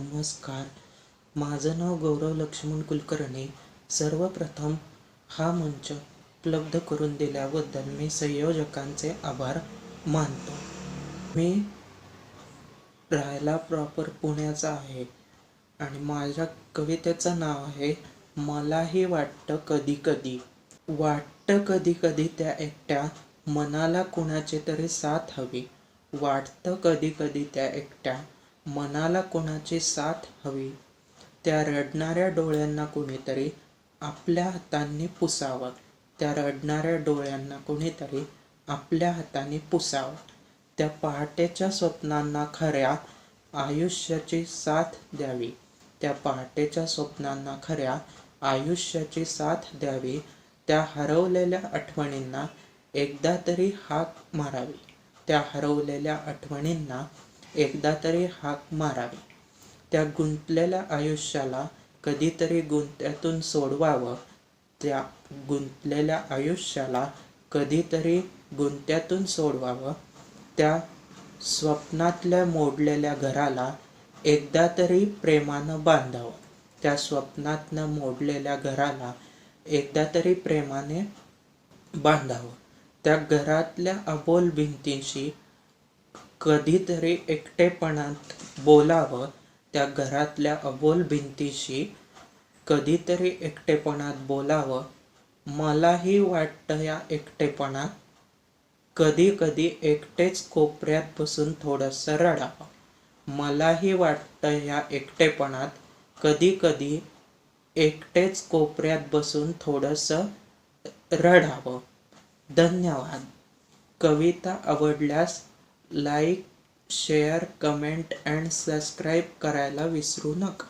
नमस्कार. माझं नाव गौरव लक्ष्मण कुलकर्णी. सर्वप्रथम हा मंच उपलब्ध करून दिल्याबद्दल मी संयोजकांचे आभार मानतो. मी राहायला प्रॉपर पुण्याचा आहे आणि माझ्या कवितेचं नाव आहे मलाही वाटतं कधी कधी वाटतं कधी कधी त्या एकट्या मनाला कुणाची तरी साथ हवी. वाटतं कधी कधी त्या एकट्या मनाला कोणाची साथ हवी? त्या रडणाऱ्या डोळ्यांना कोणीतरी आपल्या हातांनी पुसावं. त्या रडणाऱ्या डोळ्यांना कोणीतरी आपल्या हाताने पुसावं. त्या पहाटेच्या स्वप्नांना खऱ्या आयुष्याची साथ द्यावी. त्या पहाटेच्या स्वप्नांना खऱ्या आयुष्याची साथ द्यावी. त्या हरवलेल्या आठवणींना एकदा तरी हाक मारावी. त्या हरवलेल्या आठवणींना एकदा तरी हाक मारावी. त्या गुंतलेल्या आयुष्याला कधीतरी गुंत्यातून सोडवावं. त्या गुंतलेल्या आयुष्याला कधीतरी गुंत्यातून सोडवावं. त्या स्वप्नातल्या मोडलेल्या घराला एकदा तरी प्रेमानं बांधावं. त्या स्वप्नातनं मोडलेल्या घराला एकदा तरी प्रेमाने बांधावं. त्या घरातल्या अबोल भिंतींशी कधीतरी एकटेपणात बोलावं त्या घरातल्या अबोल भिंतीशी. कधीतरी एकटेपणात बोलावं. मलाही वाटतं या एकटेपणात. कधी कधी एकटेच कोपऱ्यात बसून थोडंसं रडावं. मलाही वाटतं या एकटेपणात. कधी कधी एकटेच कोपऱ्यात बसून थोडंसं रडावं. धन्यवाद. कविता आवडल्यास like share comment and subscribe करायला विसरू नका.